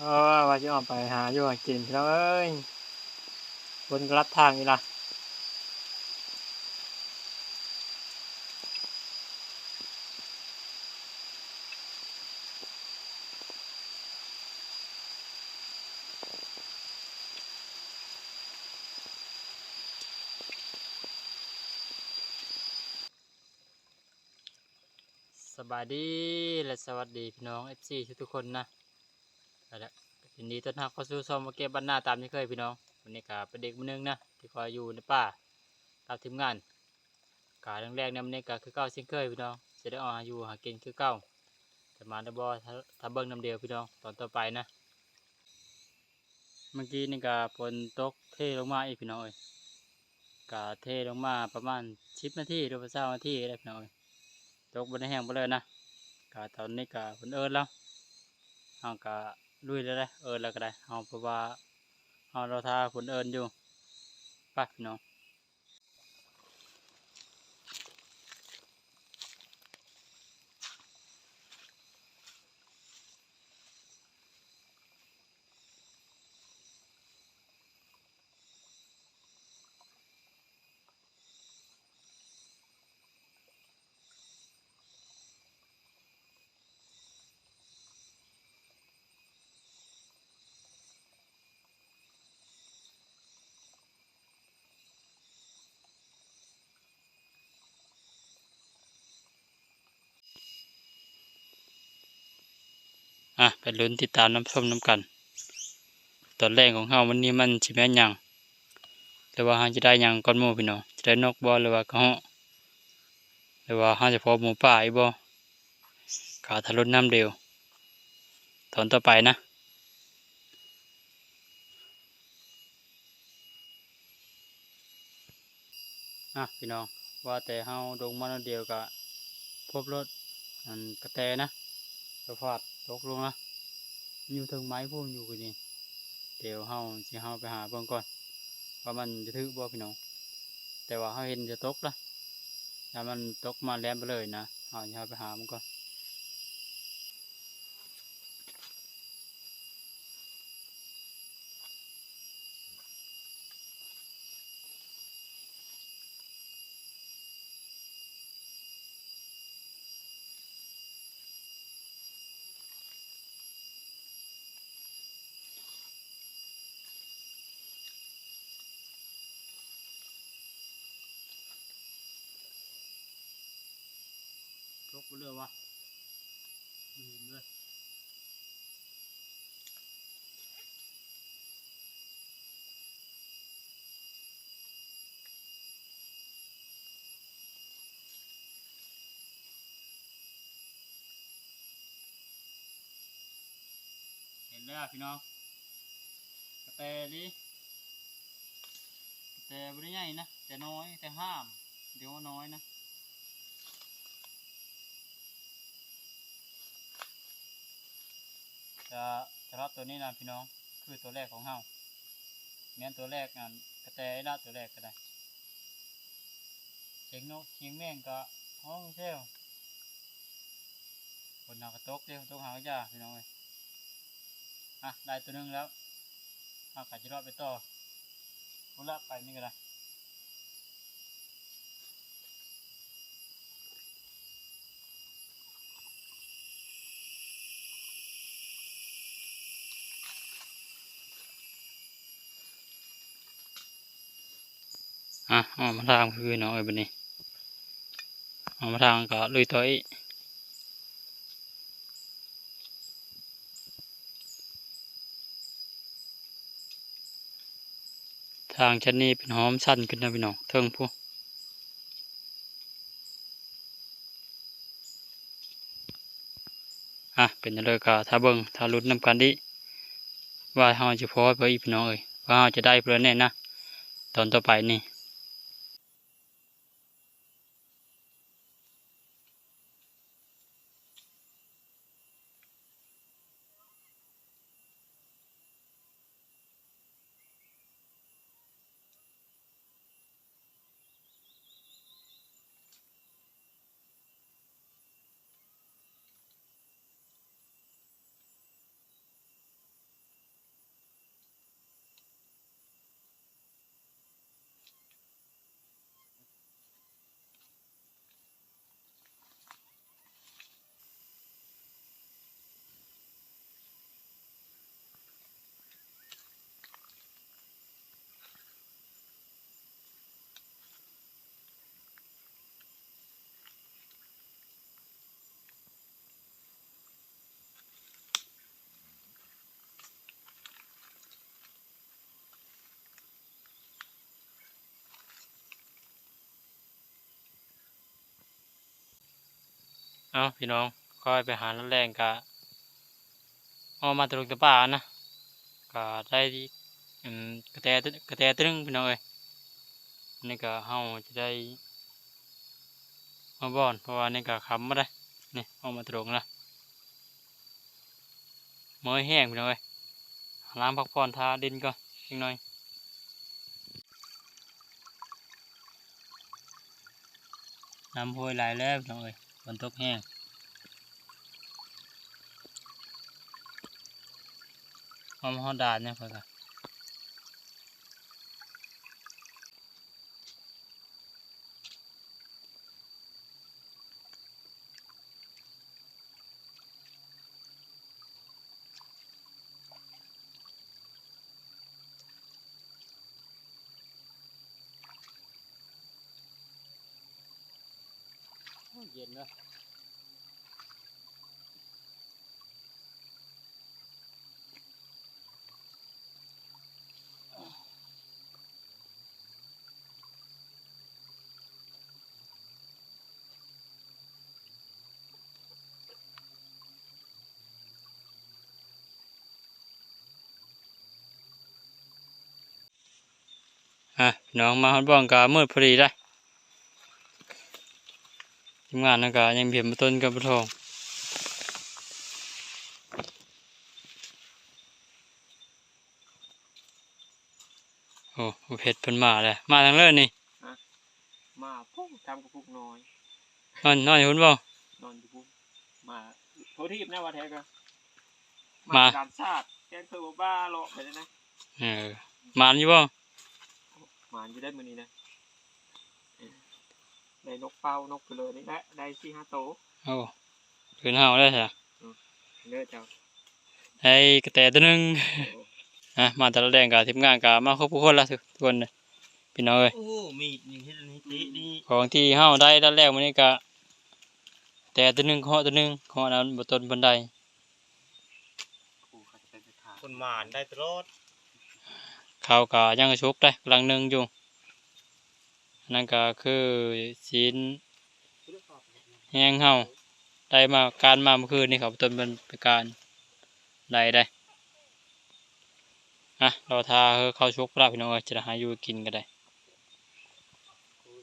เออว่าจะออกไปหาอยู่หากินพี่น้องเอ้ยบนรัดทางนี่ล่ะสบายดีและสวัสดีพี่น้อง FC ทุกคนนะ เอาละยินดีต้นรับเข้าสู่ช่องมาเก็บบ้านหน้าตามที่เคยพี่น้องวันนี้ก็เป็นเด็กมือนึงนะที่คอยอยู่ในป่าตามทีมงานกาแรกๆเนี่ยมันนี้ก็คือเก้าเช่นเคยพี่น้องจะได้ออกหาอยู่หากินคือเก้าแต่มาในบ่ถ้าเบิ้งน้ำเดียวพี่น้องตอนต่อไปนะเมื่อกี้นี่ก็ฝนตกเทลงมาอีกพี่น้องเอ้ยกาเทลงมาประมาณสิบนาทีหรือว่าเช้านาทีได้พี่น้องเอ้ยตกบนแห้งไปเลยนะกาตอนนี้ก็ฝนเอิญแล้วเอากา ลุยเลยได้เอิญแล้วก็ได้เอาเพราะว่าเอาเราทาฝนเอิญอยู่ไปพี่น้อง อะไปลุ้นติดตามน้ำส้มน้ำกัน ตอนแรกของเฮาวันนี้มันสิแม่นยังหรือว่าเฮาจะได้ยังก้อนหมูพี่น้องจะได้นกบ่หรือว่ากระเหาะหรือว่าเฮาจะพอหมูป่าอีบ่กาทะลุน้ำเร็วตอนต่อไปนะอะพี่น้องว่าแต่เฮาลงมาแล้วเดียวก็พบรถอันกระแตนะกระพาด ตกลงละอยู่ถึงไม้พุ่มอยู่กันนี่เดี๋ยวเฮาจะเฮาไปหาเบิ่งก่อนว่ามันจะถือบ่พี่น้อง แต่ว่าเฮาเห็นจะตกละถ้ามันตกมาแลมไปเลยนะเฮาจะเฮาไปหามันก่อน อวะไม่เห็นเลยเห็นแล้วพี่น้องกระแตนี่กระแตบริใหญ่นะแต่น้อยแต่ห้าม เดี๋ยวน้อยนะ จะจะรับตัวนี้นะพี่น้อง คือตัวแรกของเฮาแม้นตัวแรกงานกระแตไอ้ละตัวแรกก็ได้เชียงนกเชียงแม่งก็ห้องเซลคนหนากระตกเดียวตกหางยาพี่น้องเลยอะได้ตัวหนึงแล้วเอาขาจะรอดไปต่อพุละไปนี่ก็ได้ อะเอมาทางคือน้องเอ้ยบันนี้เออมาทางก็ลุยต่ออีกทางชั้นนี้เป็นหอมสั้นขึ้นนะพี่น้องเทิงผู้อะเป็นเลยก็ถ้าเบิ่งถ้าลุ้นนำกันดิว่าเฮาจะพอเพื่ออีพี่น้องเอ้ยว่าเฮาจะได้เพื่อแน่นะ ตอนต่อไปนี่ เอาพี่น้องคอยไปหาน้ำแรงกะเอามาตลกตะป่านะกะได้กระแตกระแตตึงพี่น้องเอ้ยนี่ก็เฮาจะได้มาบ่อนเพราะว่านี่ก็คำมาได้นี่เอามาตลกนะมือแห้งพี่น้องเอ้ยล้างพักผ่อนทาดินก่อนอีกหน่อยน้ำห้วยไหลายแล้วพี่น้องเอ้ย นตกแห้งหอมหอมดาดเนี่ยเพื่อน เย็นเลยอะน้องมาฮอดบ้องกามืดพอดีได้ งานนั่นก็ยังเพียนมาต้นกับปะทองโอ้โหเผ็ดเพิ่นมาเลยมาทางเลิศนี่มาพุ่งทำกับพวกน้อยนอนนอนอยู่คุณบ่นอนอยู่พุ่งมาโทษทีบนะว่าแท้กันมาการชาติแกงเทอร์โบบ้าเลาะไปเลยนะเออมานอยู่บ่หมานจะได้มือนี้นะเออ ได้นกเป้านกไปเลยนี่แหละได้สี่ห้าโตวโอ้คืนเฮาได้ใช่เนื้อเจ้าไอ้กระแตตัวหนึงโอ้อะมาแต่ละแดงกับทีมงานกับมาครบทุกคนละทุกคนเลยพี่น้องเอ้ยโอ้มีดนี่เฮ็ดอันนี้ติดีของที่เฮาได้ด้านแรกมันนี่ก็แต่ตัวหนึงเคาะตัวหนึงเคาะนั้นบนต้นบันไดคนหมานได้ตลอดเขาก็ยังกระชุกได้กำลังหนึงอยู่อั นั่นก็คือศีลแห้งเฮาได้มาการมาเมื่อคืนนี่ครับต้นเป็นการไดได้อะเราทาเข้าชกแล้วพี่น้องจะหาอยู่กินก็ได้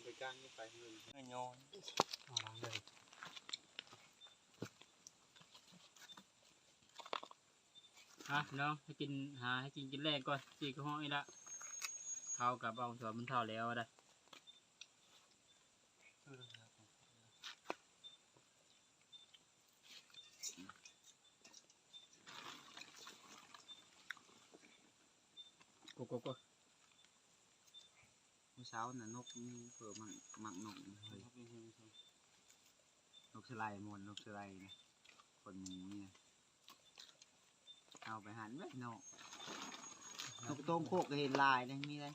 ไปก้างไปเงินเงินโยนเอาล้างเลยอะพี่น้องให้กินหาให้กินกินแรกก่อนจีก็ห้องอีละเท่ากับเอาสวนมันเท่าแล้วได้ กโกโกเมื่อเช้าน่ะนกมีเปิดมังมังนกเฮ้ยนกสไลด์มนนกสไลด์นะคนหมูเนี่ยเอาไปหันไว้นกนกต้มโคกก็เห็นลายนะนี่เลย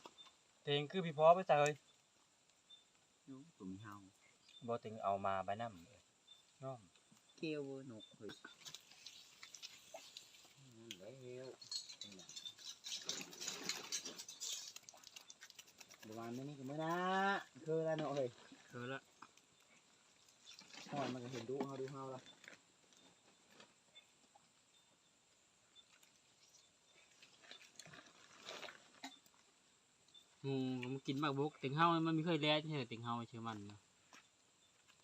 เต็งคือพี่พอไปใส่เลยอยู่ตัวมีเฮาบ่เต็งเอามาใบน้ำเลยน้อมเกลียวเว้ยนกเฮ้ยนั่นแล้ว นี่แหละเดี๋ยววานไม่นี่ก็ไม่นะคือแล้วเนาะเฮ้ยเออละหอยมันก็เห็นดูเฮาดูเฮาละหมูมันกินมากบกเต็งเฮามันไม่เคยแลใช่ไหมเต็งเฮาเชื่อมันนะ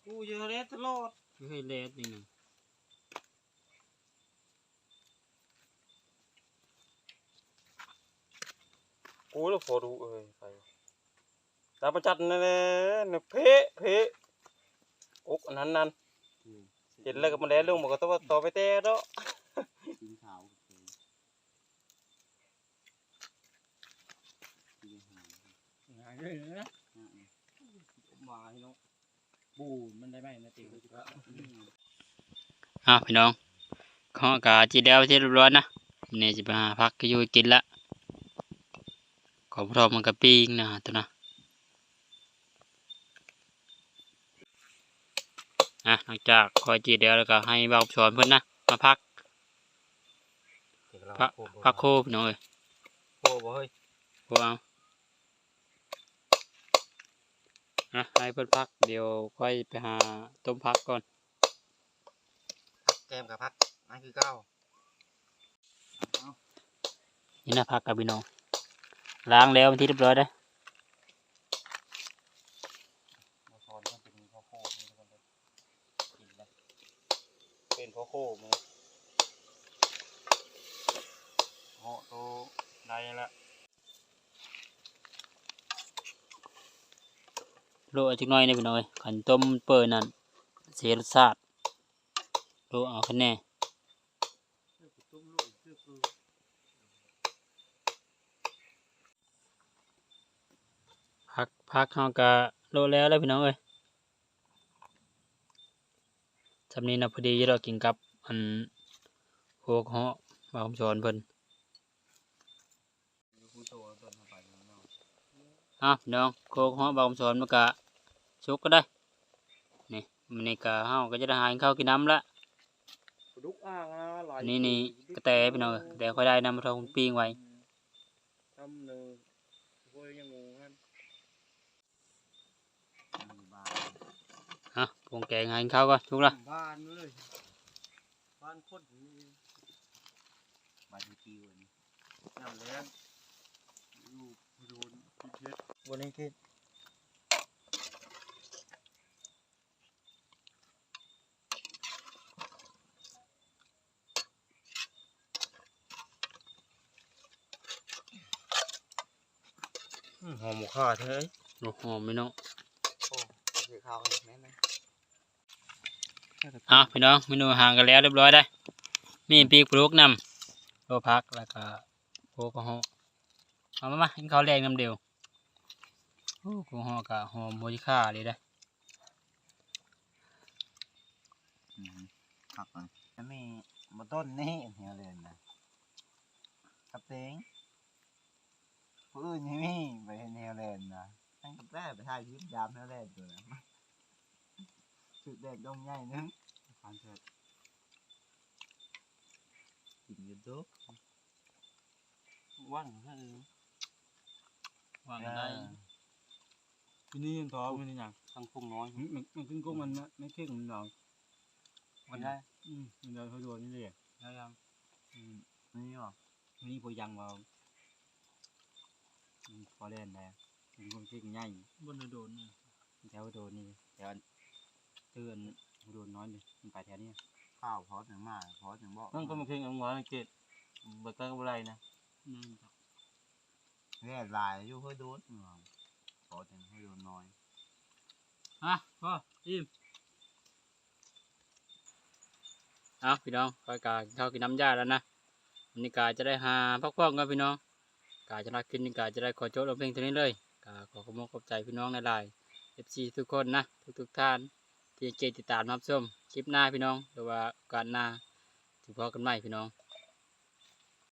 กูเยอะเลยตลอดไม่เคยแลจริงหนึ่งกูแล้วพอดูเอ้ยไป ตาประจัดนั่นแหละเนี่ยเพะเพะอกอันนั้นนั่นเห็นแล้วก็มาแล้วลงมันก็ต้องว่าต่อไปแต่เนาะกินขาวโอเคกินหางหาเลยนะอะมาให้น้องบูมันได้ไหมนะเต็งอืมอะพี่น้องข้อกาจีเดียวที่เรียบร้อยนะนี่จะไปหาพักก็อยู่กินละของพร้อมมันก็ปิ้งนะตัวนะอะ หลังจากคอยจีเดียวแล้วก็ให้เบาสอนเพื่อนนะมาพักพักพักโคพี่น้องเอ้ยโอ้บ่เฮ้ยโคเอาอะให้เพื่อนพักเดี๋ยวค่อยไปหาต้มพักก่อนแกมกับพักนั่นคือเก้านี่นะพักกับพี่น้องล้างแล้วเป็นที่เรียบร้อยได้อ มาสอนมันเป็นพ่อโคมึงทุกคนเลยกินเลย เป็นพ่อโคมึงโอ้โตได้ละโลจักหน่อยนี่พี่น้องเอ้ยขันต้มเปิดนั่นเสียรสชาติโลเอาคะแนนพักพักเฮากะโลแล้วแล้วพี่น้องเอ้ย สำนี้นะพอดีเรากินกับอันโคกเหาะมาคำสอนเพิ่นผู้โตต้นเข้าไปเนาะอะพี่น้องโคกเหาะบางคำสอนมันกะชุกก็ได้นี่มันนี่กะเฮาก็จะได้หาข้าวกินน้ำละปลาดุกอ่างนะหลายนี่นี่กระแตพี่น้องเอ้ยแต่ค่อยได้นำมาทองปิ้งไว้ทำหนึ่งพวกยังงูกัน บ้าน ฮะปรุงแกงใหาข้าก่อนชุกละบ้านเลยบ้านคตรนี่บาร์บีคิวนี่น้ำแรงอยู่โดนพิเศษวันนี้คิดหอมหมูข่าเท้หอมพี่น้องโอ้คือข้าวแม่ไหม อะพี่น้องเมนูอาหารกันแล้วเรียบร้อยได้ มีปีกปลูกนำโลพักแล้วก็โคกเหาะเอามามากินข้าวแรงน้ำเดียวโอ้โคกเหาะกะหอมโมจิค่าเลยได้ออืมพักก่อนแล้วมีมาต้นนี่เหี่ยวเลยนะกับเต็งผู้อื่นยังมีไปเหี่ยวเลยนะทั้งกับแร่ไปถ่ายคลิปยามเหี่ยวเลยตัวนะ สุดเด็กดงใหญ่นึงผ่านเสร็จกินยูทูบว่างแค่นี้วางได้ที่นี่ยังท้อไม่ได้ยังทั้งพุ่งน้อยมันมันขึ้นก็มันไม่เข่งมันหนาวมันได้อืมมันเดินเขาโดนนี่เลยได้ยังอืมนี่หรอนี่พอยังว่าอืมพอเล่นแล้วถึงคนเข่งใหญ่บนโดนนี่แถวโดนนี่แถว เตือนโดนน้อยเลยมันไปแถวนี้ข้าวพอถึงมาพอถึงบอกนั่นก็มาเข่งเอาหัวเกตเบิกกันอะไรนะนั่นครับเรียลายอยู่เพื่อโดนอืมพอถึงให้โดนน้อยอะพ่ออิ่มเอาพี่น้องก็กาข้าวกินน้ำยาแล้วนะวันนี้กาจะได้หาพักผ่อนกันพี่น้องกาจะรักกินนี่กาจะได้ขอโจทย์ลงเพลงตัวนี้เลยกาขอขอบคุณขอบใจพี่น้องในไลน์เอฟซีทุกคนนะทุกทุกๆท่าน ที่เกติดตามรับชมคลิปหน้าพี่น้องหรือว่าการหน้าถึงพอกันใหม่พี่น้อง